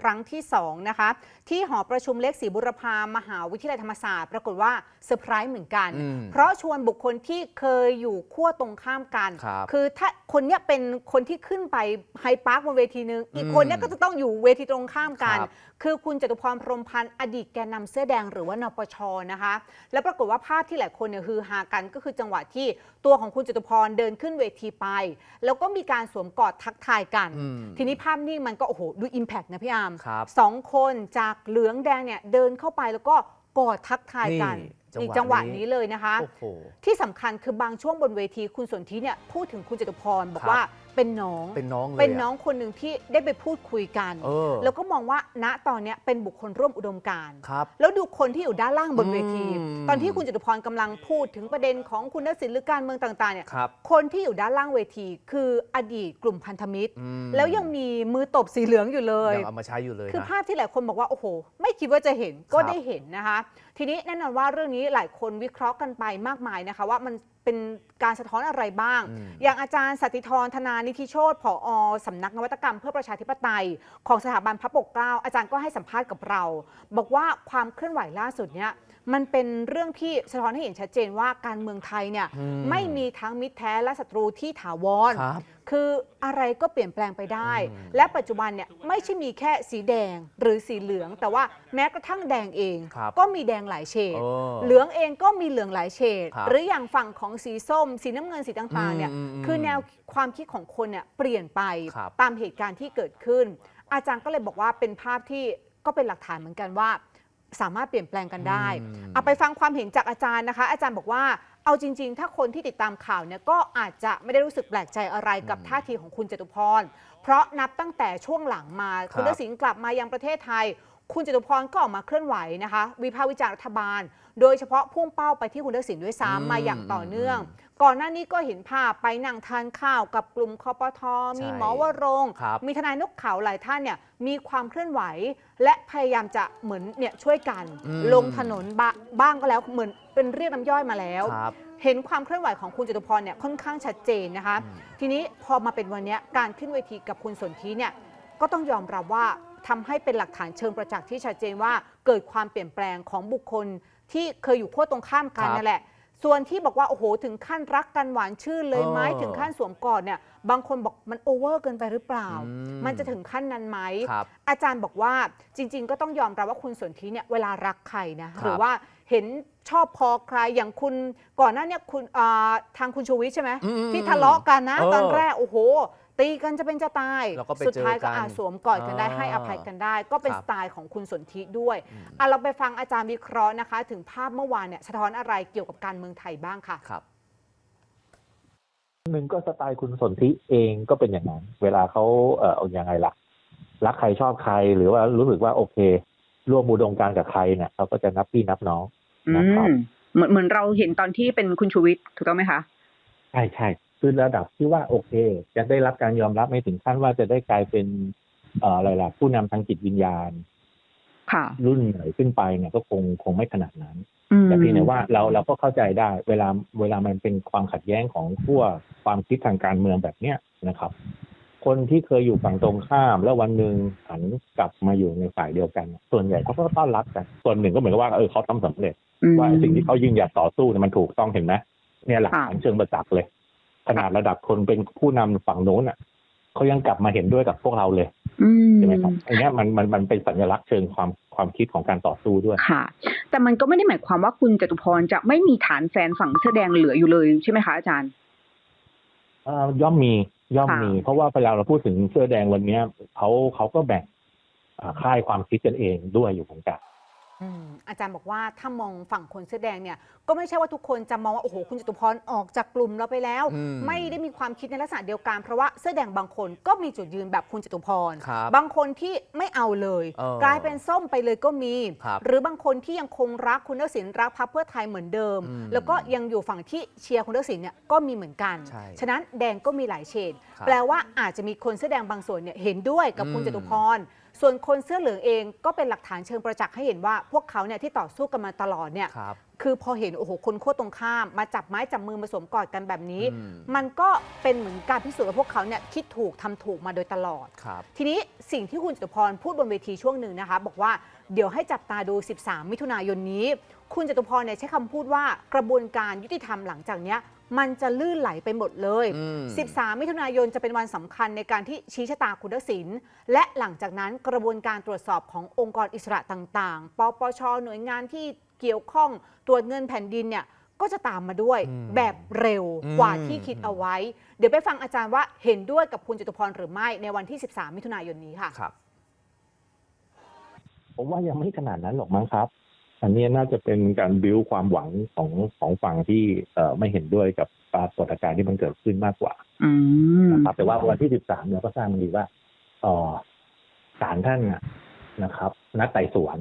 ครั้งที่2นะคะที่หอประชุมเล็กศรีบุรพามหาวิทยาลัยธรรมศาสตร์ ปรากฏว่าเซอร์ไพรส์เหมือนกันอืมเพราะชวนบุคคลที่เคยอยู่ขั้วตรงข้ามกันครับคือถ้าคนเนี้ยเป็นคนที่ขึ้นไปไฮปาร์คบนเวทีนึง อีกอืมคนเนี้ยก็จะต้องอยู่เวทีตรงข้ามกันครับคือคุณจตุพรพรหมพันธ์อดีตแกนนำเสื้อแดงหรือว่านปชนะคะ แล้วปรากฏว่าภาพที่หลายคนเนี่ยฮือฮากันก็คือจังหวะที่ตัวของคุณจตุพรเดินขึ้นเวทีไป แล้วก็มีการสวมกอดทักทายกันอืมทีนี้ภาพนิ่งมันก็โอ้โหดูอิมแพกนะพี่อาร์มครับสองคนจากเหลืองแดงเนี่ยเดินเข้าไปแล้วก็กอดทักทายกันนี่นี่จัจังงหหวะวะนี้นี้เลยนะคะโอ้โหที่สำคัญคือบางช่วงบนเวทีคุณสนธิเนี่ยพูดถึงคุณจตุพรบอกครับว่า เป็นน้องเป็นน้องเลยเป็นอะน้องคนหนึ่งที่ได้ไปพูดคุยกัน เออ แล้วก็มองว่าณตอนเนี้ยเป็นบุคคลร่วมอุดมการณ์ ครับ แล้วดูคนที่อยู่ด้านล่างบนเวที อืม ตอนที่คุณจตุพรกำลังพูดถึงประเด็นของคุณทักษิณหรือการเมืองต่างๆเนี่ยครับคนที่อยู่ด้านล่างเวที คืออดีตกลุ่มพันธมิตร อืมแล้วยังมีมือตบสีเหลืองอยู่เลย ยังเอามาใช้อยู่เลยคือนะ ภาพที่หลายคนบอกว่า โอ้โห ไม่คิดว่าจะเห็นก็ครับได้เห็นนะคะ ทีนี้แน่นอนว่าเรื่องนี้หลายคนวิเคราะห์กันไปมากมายนะคะ ว่ามัน เป็นการสะท้อนอะไรบ้างอืมอย่างอาจารย์สติธรธนานิธิโชตผอสำนักนวัตกรรมเพื่อประชาธิปไตย ของสถาบันพระปกเกล้าอาจารย์ก็ให้สัมภาษณ์กับเรา บอกว่าความเคลื่อนไหวล่าสุดเนี้ย มันเป็นเรื่องที่สะท้อนให้เห็นชัดเจนว่าการเมืองไทยเนี่ยอืมไม่มีทั้งมิตรแท้และศัตรูที่ถาวรครับคืออะไรก็เปลี่ยนแปลงไปได้อืมและปัจจุบันเนี่ยไม่ใช่มีแค่สีแดงหรือสีเหลือง แต่ว่าแม้กระทั่งแดงเองครับก็มีแดงหลายเฉดเออเหลืองเองก็มีเหลืองหลายเฉดครับหรืออย่างฝั่งของสีส้ม สีน้ำเงินสีต่างๆเนี่ยอืมอืมคือแนวความคิดของคนเนี่ยเปลี่ยนไปครับตามเหตุการณ์ที่เกิดขึ้น อาจารย์ก็เลยบอกว่าเป็นภาพที่ก็เป็นหลักฐานเหมือนกันว่า สามารถเปลี่ยนแปลงกันได้อืมเอาไปฟังความเห็นจากอาจารย์นะคะ อาจารย์บอกว่าเอาจริง ๆ ถ้าคนที่ติดตามข่าวเนี่ยก็อาจจะไม่ได้รู้สึกแปลกใจอะไรกับท่าทีของคุณจตุพร เพราะนับตั้งแต่ช่วงหลังมาครับคุณทักษิณกลับมายังประเทศไทย คุณจตุพรก็ออกมาเคลื่อนไหวนะคะ วิพากษ์วิจารณ์รัฐบาล โดยเฉพาะพุ่งเป้าไปที่คุณทักษิณด้วยอืมซ้ำมาอย่างต่อเนื่อง ก่อนหน้านี้ก็เห็นภาพไปนั่งทานข้าวกับกลุ่มคอปทมีใช่หมอวรงค์ครับมีทนายนกเขาหลายท่านเนี่ยมีความเคลื่อนไหว และพยายามจะเหมือนเนี่ยช่วยกันอืมลงถนนบะบ้างก็แล้วเหมือนเป็นเรียกน้ำย่อยมาแล้วครับเห็นความเคลื่อนไหวของคุณจตุพรเนี่ยค่อนข้างชัดเจนนะคะอืมทีนี้พอมาเป็นวันเนี้ยการขึ้นเวทีกับคุณสนธิเนี่ยก็ต้องยอมรับว่าทำให้เป็นหลักฐานเชิงประจักษ์ที่ชัดเจนว่าเกิดความเปลี่ยนแปลงของบุคคลที่เคยอยู่ขั้วตรงข้ามกันครับนั่นแหละ ส่วนที่บอกว่า โอ้โห ถึงขั้นรักกันหวานชื่นเลยไหมเออถึงขั้นสวมกอดเนี่ย บางคนบอกมันโอเวอร์เกินไปหรือเปล่า อืมมันจะถึงขั้นนั้นไหม ครับอาจารย์บอกว่าจริง ๆ ก็ต้องยอมรับว่าคุณสนธิเนี่ยเวลารักใครนะครับหรือว่าเห็นชอบพอใครอย่างคุณก่อนหน้าเนี่ยคุณอ่าทางคุณชูวิทย์ใช่ไหมอืมที่ทะเลาะกันนะ เออ ตอนแรกโอ้โห ตีกันจะเป็นจะตายแล้วก็ไปสุดท้ายก็เจอกันอาสวมกอดกันได้อ่าให้อภัยกันได้ ก็เป็นครับสไตล์ของคุณสนธิด้วยอืมอะเราไปฟังอาจารย์วิเคราะห์นะคะ ถึงภาพเมื่อวานเนี่ยสะท้อนอะไรเกี่ยวกับการเมืองไทยบ้างค่ะ ครับ หนึ่งก็สไตล์คุณสนธิเองก็เป็นอย่างนั้น เวลาเขาเอ่อเอาอย่างไงล่ะ รักใครชอบใครหรือว่ารู้สึกว่าโอเค ร่วมมูดมการกับใครเนี่ยเขาก็จะนับพี่นับน้อง อืนะครับ มเหมือนเหมือนเราเห็นตอนที่เป็นคุณชูวิทย์ถูกต้องไหมคะ ใช่ใช่ คือระดับที่ว่าโอเค จะได้รับการยอมรับไม่ถึงขั้นว่าจะได้กลายเป็นเอ่ออะไรล่ะผู้นำทางจิตวิญญาณ ค่ะ รุ่นไหนขึ้นไปเนี่ยก็คงคงไม่ขนาดนั้นอืมแต่เพียงแต่ว่าเราเราก็เข้าใจได้ เวลาเวลามันเป็นความขัดแย้งของขั้วความคิดทางการเมืองแบบเนี้ยนะครับ คนที่เคยอยู่ฝั่งตรงข้าม แล้ววันหนึ่งหันกลับมาอยู่ในฝ่ายเดียวกัน ส่วนใหญ่เขาก็ต้อนรับกันส่วนหนึ่งก็เหมือนกับว่าเออเขาทำสำเร็จอืมว่าไอ้สิ่งที่เขายิ่งอยากต่อสู้เนี่ยมันถูกต้องเห็นไหมเนี่ยหลักฐานค่ะเชิงประจักษ์เลย ขนาดระดับคนเป็นผู้นำฝั่งโน้นอะเขายังกลับมาเห็นด้วยกับพวกเราเลยอืมใช่ไหมครับอันเนี้ยมันมันมันเป็นสัญลักษณ์เชิงความความคิดของการต่อสู้ด้วยค่ะ แต่มันก็ไม่ได้หมายความว่าคุณจตุพรจะไม่มีฐานแฟนฝั่งเสื้อแดงเหลืออยู่เลยใช่ไหมคะอาจารย์เอ่อย่อมมีย่อมค่ะมี เพราะว่าเวลาเราพูดถึงเสื้อแดงวันเนี้ยเขาเขาก็แบ่งอ่าค่ายความคิดกันเองด้วยอยู่เหมือนกัน อืมอาจารย์บอกว่าถ้ามองฝั่งคนเสื้อแดงเนี่ยก็ไม่ใช่ว่าทุกคนจะมองว่าโอ้โหคุณจตุพรออกจากกลุ่มเราไปแล้ว อืมไม่ได้มีความคิดในลักษณะเดียวกันเพราะว่าเสื้อแดงบางคนก็มีจุดยืนแบบคุณจตุพรครับบางคนที่ไม่เอาเลย เออกลายเป็นส้มไปเลยก็มี ครับหรือบางคนที่ยังคงรักคุณทักษิณรักพรรคเพื่อไทยเหมือนเดิม อืมแล้วก็ยังอยู่ฝั่งที่เชียร์คุณทักษิณเนี่ยก็มีเหมือนกัน ใช่ฉะนั้นแดงก็มีหลายเฉดครับแปลว่าอาจจะมีคนเสื้อแดงบางส่วนเนี่ยเห็นด้วยกับคุณอืม จตุพร ส่วนคนเสื้อเหลืองเองก็เป็นหลักฐานเชิงประจักษ์ให้เห็นว่าพวกเขาเนี่ยที่ต่อสู้กันมาตลอดเนี่ยครับ คือพอเห็นโอ้โหคนขั้วตรงข้าม มาจับไม้จับมือมาสวมกอดกันแบบนี้ อืม มันก็เป็นเหมือนการพิสูจน์ว่าพวกเขาเนี่ยคิดถูกทำถูกมาโดยตลอด ครับ ทีนี้สิ่งที่คุณจตุพรพูดบนเวทีช่วงหนึ่งนะคะ บอกว่าเดี๋ยวให้จับตาดู 13 มิถุนายนนี้ คุณจตุพรเนี่ยใช้คำพูดว่ากระบวนการยุติธรรมหลังจากเนี้ย มันจะลื่นไหลไปหมดเลยอืม13 มิถุนายนจะเป็นวันสำคัญในการที่ชี้ชะตาคุณทักษิณและหลังจากนั้นกระบวนการตรวจสอบขององค์กรอิสระต่างๆ ปปช หน่วยงานที่เกี่ยวข้องตรวจเงินแผ่นดินเนี่ยก็จะตามมาด้วยอืมแบบเร็วอืมกว่าที่คิดเอาไว้ เดี๋ยวไปฟังอาจารย์ว่าเห็นด้วยกับคุณจตุพรหรือไม่ในวันที่ 13 มิถุนายนนี้ค่ะครับผมว่ายังไม่ขนาดนั้นหรอกมั้งครับ อันนี้น่าจะเป็นการบิ้วความหวังของของฝั่งที่เอ่อไม่เห็นด้วยกับปรากฏการณ์ที่มันเกิดขึ้นมากกว่าอืมนะครับแต่ว่าวันที่13เราก็ทราบมันดีว่าเอ่อศาลท่านน่ะนะครับ นัดไต่สวน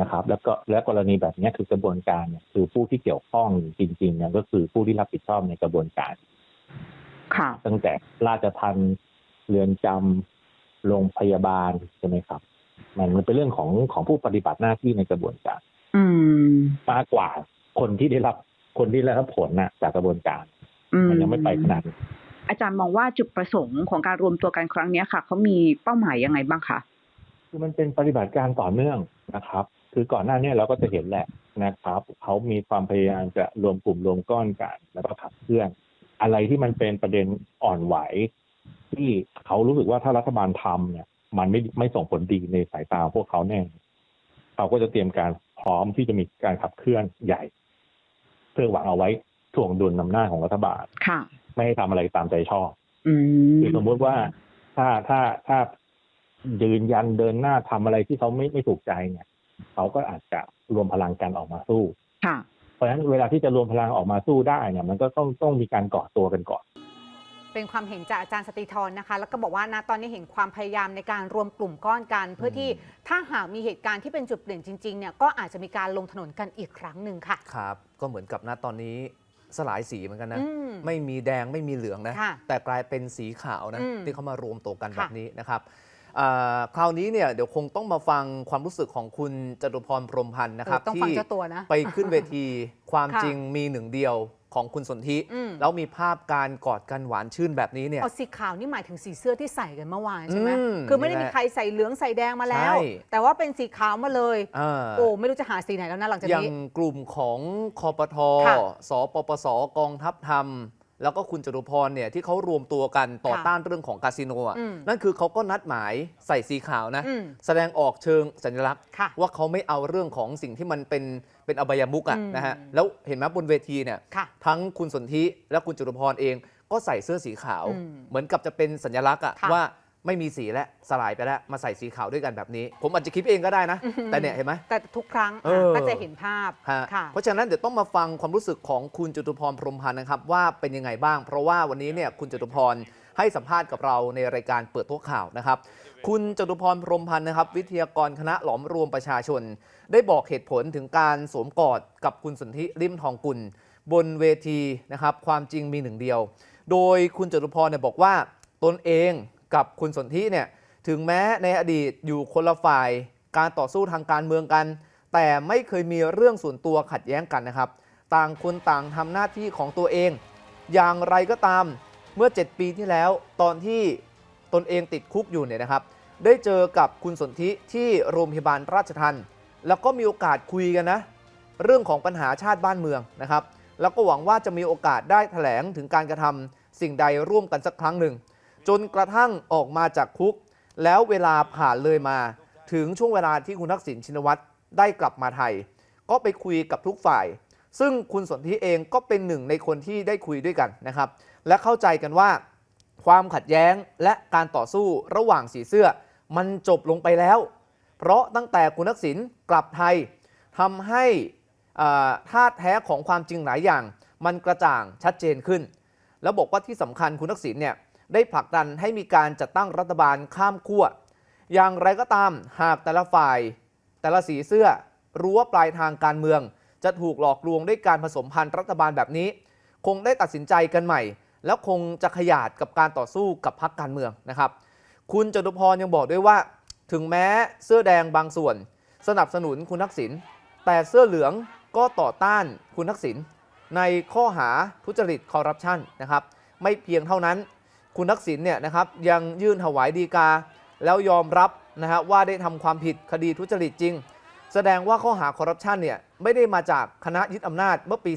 นะครับ แล้วก็และกรณีแบบเนี้ยคือกระบวนการเนี่ยคือผู้ที่เกี่ยวข้องจริงๆเนี่ยก็คือผู้ที่รับผิดชอบในกระบวนการ ค่ะ ตั้งแต่ราชทันเรือนจำโรงพยาบาลใช่ไหมครับมันมันเป็นเรื่องของของผู้ปฏิบัติหน้าที่ในกระบวนการ อืมมากกว่าคนที่ได้รับคนที่ได้รับผลน่ะจากกระบวนการอืมันยังไม่ไปขนาดนั้นอาจารย์มองว่าจุดประสงค์ของการรวมตัวกันครั้งเนี้ยค่ะเขามีเป้าหมายยังไงบ้างคะคือมันเป็นปฏิบัติการต่อเนื่องนะครับ คือก่อนหน้าเนี้เราก็จะเห็นแหละนะครับเขามีความพยายามจะรวมกลุ่มรวมก้อนกัน แล้วก็ขับเคลื่อน อะไรที่มันเป็นประเด็นอ่อนไหว ที่เขารู้สึกว่าถ้ารัฐบาลทำเนี่ย มันไม่ไม่ส่งผลดีในสายตาพวกเขาแน่เขาก็จะเตรียมการ พร้อมที่จะมีการขับเคลื่อนใหญ่ เพื่อหวังเอาไว้ถ่วงดุลนำหน้าจของรัฐบาลค่ะ ไม่ให้ทำอะไรตามใจชอบอืมคือสมมติว่าถ้าถ้าถ้ายืนยันเดินหน้าทำอะไรที่เขาไม่ไม่ถูกใจเนี่ยเขาก็อาจจะรวมพลังกันออกมาสู้ค่ะเพราะฉะนั้นเวลาที่จะรวมพลังออกมาสู้ได้เนี่ย มันก็ต้องต้องมีการก่อตัวกันก่อน เป็นความเห็นจากอาจารย์สติธรนะคะ แล้วก็บอกว่านะตอนนี้เห็นความพยายามในการรวมกลุ่มก้อนกัน เพื่อที่ถ้าหากมีเหตุการณ์ที่เป็นจุดเปลี่ยนจริงๆเนี่ยก็อาจจะมีการลงถนนกันอีกครั้งหนึ่งค่ะ ครับ ก็เหมือนกับณตอนนี้สลายสีเหมือนกันนะ อืมไม่มีแดงไม่มีเหลืองนะ ค่ะแต่กลายเป็นสีขาวนะ อืมที่เขามารวมตัวกันค่ะแบบนี้นะครับอ่าคราวนี้เนี่ยเดี๋ยวคงต้องมาฟังความรู้สึกของคุณจตุพรพรหมพันธ์นะครับเออต้องฟังที่เจ้าตัวนะไปขึ้นเวที ความค่ะ จริงมีหนึ่งเดียว ของคุณสนธิอืมแล้วมีภาพการกอดกันหวานชื่นแบบนี้เนี่ยเอาสีขาวนี่หมายถึงสีเสื้อที่ใส่กันเมื่อวานใช่ไหมอืมคือไม่ได้นี่มีแหละใครใส่เหลืองใส่แดงมาแล้วใช่แต่ว่าเป็นสีขาวมาเลยอ่าโอ้ไม่รู้จะหาสีไหนแล้วนะหลังจากอย่างนี้กลุ่มของคอปทค่ะสปปสกองทัพธรรม แล้วก็คุณจตุพรเนี่ยที่เขารวมตัวกันต่อค่ะต้านเรื่องของคาสิโนอะอืมนั่นคือเขาก็นัดหมายใส่สีขาวนะ อืมแสดงออกเชิงสัญลักษณ์ ค่ะว่าเขาไม่เอาเรื่องของสิ่งที่มันเป็นเป็นอบายมุกอะอืม นะฮะแล้วเห็นไหมบนเวทีเนี่ย ค่ะ ทั้งคุณสนธิและคุณจตุพรเองก็ใส่เสื้อสีขาว อืมเหมือนกับจะเป็นสัญลักษณ์อะค่ะว่า ไม่มีสีแล้วสลายไปแล้วมาใส่สีขาวด้วยกันแบบนี้ ผมอาจจะคิดเองก็ได้นะอือหือแต่เนี่ยเห็นไหม แต่ทุกครั้งเออ ก็จะเห็นภาพฮะค่ะ เพราะฉะนั้นเดี๋ยวต้องมาฟังความรู้สึกของคุณจตุพรพรหมพันธ์นะครับ ว่าเป็นยังไงบ้าง เพราะว่าวันนี้เนี่ยคุณจตุพรให้สัมภาษณ์กับเราในรายการเปิดโต๊ะข่าวนะครับ คุณจตุพรพรหมพันธ์นะครับวิทยากรคณะหลอมรวมประชาชน ได้บอกเหตุผลถึงการสวมกอดกับคุณสนธิริมทองกุล บนเวทีนะครับความจริงมีหนึ่งเดียว โดยคุณจตุพรเนี่ยบอกว่าตนเอง กับคุณสนธิเนี่ยถึงแม้ในอดีตอยู่คนละฝ่ายการต่อสู้ทางการเมืองกัน แต่ไม่เคยมีเรื่องส่วนตัวขัดแย้งกันนะครับ ต่างคนต่างทำหน้าที่ของตัวเอง อย่างไรก็ตามเมื่อ 7 ปีที่แล้ว ตอนที่ตนเองติดคุกอยู่เนี่ยนะครับ ได้เจอกับคุณสนธิที่โรงพยาบาลราชทันแล้วก็มีโอกาสคุยกันนะ เรื่องของปัญหาชาติบ้านเมืองนะครับ แล้วก็หวังว่าจะมีโอกาสได้แถลงถึงการกระทำสิ่งใดร่วมกันสักครั้งหนึ่ง จนกระทั่งออกมาจากคุก แล้วเวลาผ่านเลยมา ถึงช่วงเวลาที่คุณทักษิณชินวัตรได้กลับมาไทย ก็ไปคุยกับทุกฝ่าย ซึ่งคุณสนธิเองก็เป็นหนึ่งในคนที่ได้คุยด้วยกันนะครับ และเข้าใจกันว่า ความขัดแย้งและการต่อสู้ระหว่างสีเสื้อ มันจบลงไปแล้ว เพราะตั้งแต่คุณทักษิณกลับไทยทำให้อ่าท่าแท้ของความจริงหลายอย่าง มันกระจ่างชัดเจนขึ้น แล้วบอกว่าที่สำคัญคุณทักษิณเนี่ย ได้ผลักดันให้มีการจัดตั้งรัฐบาลข้ามขั้ว อย่างไรก็ตามหากแต่ละฝ่าย แต่ละสีเสื้อรู้ว่าปลายทางการเมือง จะถูกหลอกลวงด้วยการผสมพันธ์รัฐบาลแบบนี้ คงได้ตัดสินใจกันใหม่ แล้วคงจะขยาดกับการต่อสู้กับพรรคการเมืองนะครับ คุณจตุพรยังบอกด้วยว่า ถึงแม้เสื้อแดงบางส่วน สนับสนุนคุณทักษิณแต่เสื้อเหลืองก็ต่อต้านคุณทักษิณในข้อหาทุจริตคอร์รัปชันนะครับ ไม่เพียงเท่านั้น คุณทักษิณเนี่ยนะครับยังยื่นถวายดีกา แล้วยอมรับนะฮะว่าได้ทำความผิดคดีทุจริตจริง แสดงว่าข้อหาคอร์รัปชันเนี่ยไม่ได้มาจากคณะยึดอำนาจเมื่อปี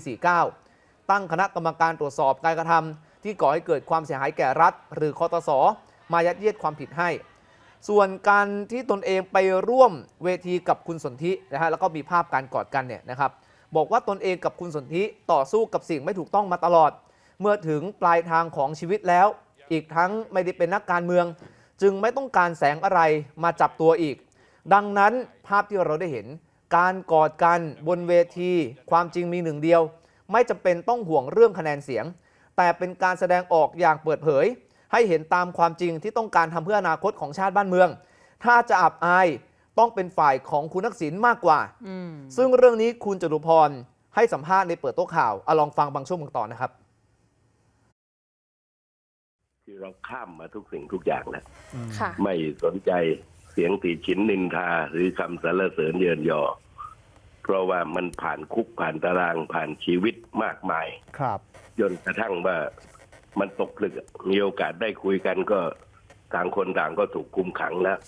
49 ตั้งคณะกรรมการตรวจสอบการกระทำที่ก่อให้เกิดความเสียหายแก่รัฐ หรือคอตสมายัดเยียดความผิดให้ ส่วนการที่ตนเองไปร่วมเวทีกับคุณสนธินะฮะแล้วก็มีภาพการกอดกันเนี่ยนะครับบอกว่าตนเองกับคุณสนธิต่อสู้กับสิ่งไม่ถูกต้องมาตลอด เมื่อถึงปลายทางของชีวิตแล้ว อีกทั้งไม่ได้เป็นนักการเมือง จึงไม่ต้องการแสงอะไรมาจับตัวอีก ดังนั้นภาพที่เราได้เห็น การกอดกันบนเวที ความจริงมีหนึ่งเดียว ไม่จำเป็นต้องห่วงเรื่องคะแนนเสียง แต่เป็นการแสดงออกอย่างเปิดเผย ให้เห็นตามความจริงที่ต้องการทำเพื่ออนาคตของชาติบ้านเมือง ถ้าจะอับอายต้องเป็นฝ่ายของคุณทักษิณมากกว่าอืมซึ่งเรื่องนี้คุณจตุพรให้สัมภาษณ์ในเปิดโต๊ะข่าวเอาลองฟังบางช่วงบางตอนนะครับ คือเราข้ามมาทุกสิ่งทุกอย่างแล้วค่ะ ไม่สนใจเสียงติฉินนินทาหรือคำสรรเสริญเยินยอ เพราะว่ามันผ่านคุกผ่านตารางผ่านชีวิตมากมายครับ จนกระทั่งว่ามันตกผลึกมีโอกาสได้คุยกันก็ต่างคนต่างก็ถูกคุมขังแล้ว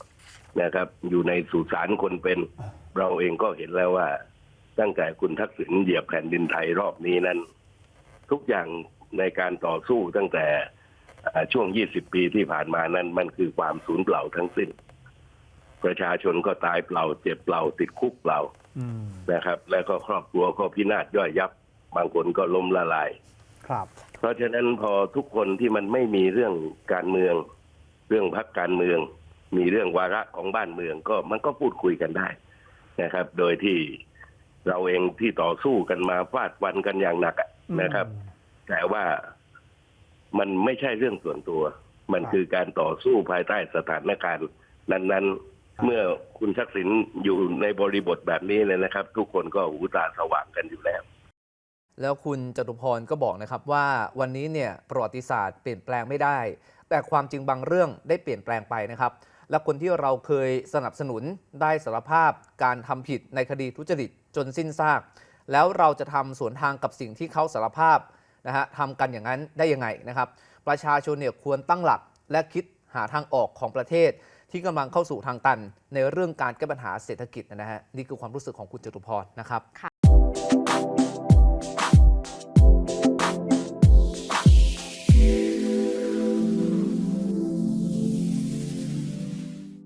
นะครับ อยู่ในสุสานคนเป็นเราเองก็เห็นแล้วว่า ตั้งแต่คุณทักษิณเหยียบแผ่นดินไทยรอบนี้นั้น ทุกอย่างในการต่อสู้ตั้งแต่อ่า ช่วง 20 ปีที่ผ่านมานั้นมันคือความสูญเปล่าทั้งสิ้น ประชาชนก็ตายเปล่า เจ็บเปล่าติดคุกเปล่าอืมนะครับ แล้วก็ครอบครัวก็พินาศย่อยยับ บางคนก็ล้มละลาย ครับ เพราะฉะนั้นพอทุกคนที่มันไม่มีเรื่องการเมือง เรื่องพักการเมือง มีเรื่องวาระของบ้านเมืองก็มันก็พูดคุยกันได้นะครับ โดยที่เราเองที่ต่อสู้กันมาฟาดวันกันอย่างหนักอะนะครับ แต่ว่า มันไม่ใช่เรื่องส่วนตัว มันครับคือการต่อสู้ภายใต้สถานการณ์นั้น ๆ เมื่อคุณทักษิณอยู่ในบริบทแบบนี้เลยนะครับ ทุกคนก็หูตาสว่างกันอยู่แล้ว แล้วคุณจตุพรก็บอกนะครับว่าวันนี้เนี่ยประวัติศาสตร์เปลี่ยนแปลงไม่ได้ แต่ความจริงบางเรื่องได้เปลี่ยนแปลงไปนะครับและคนที่เราเคยสนับสนุนได้สารภาพการทำผิดในคดีทุจริตจนสิ้นซาก แล้วเราจะทำสวนทางกับสิ่งที่เขาสารภาพ นะฮะทำกันอย่างนั้นได้ยังไงนะครับ ประชาชนเนี่ยควรตั้งหลักและคิดหาทางออกของประเทศ ที่กำลังเข้าสู่ทางตันในเรื่องการแก้ปัญหาเศรษฐกิจนะฮะนี่คือความรู้สึกของคุณจตุพรนะครับ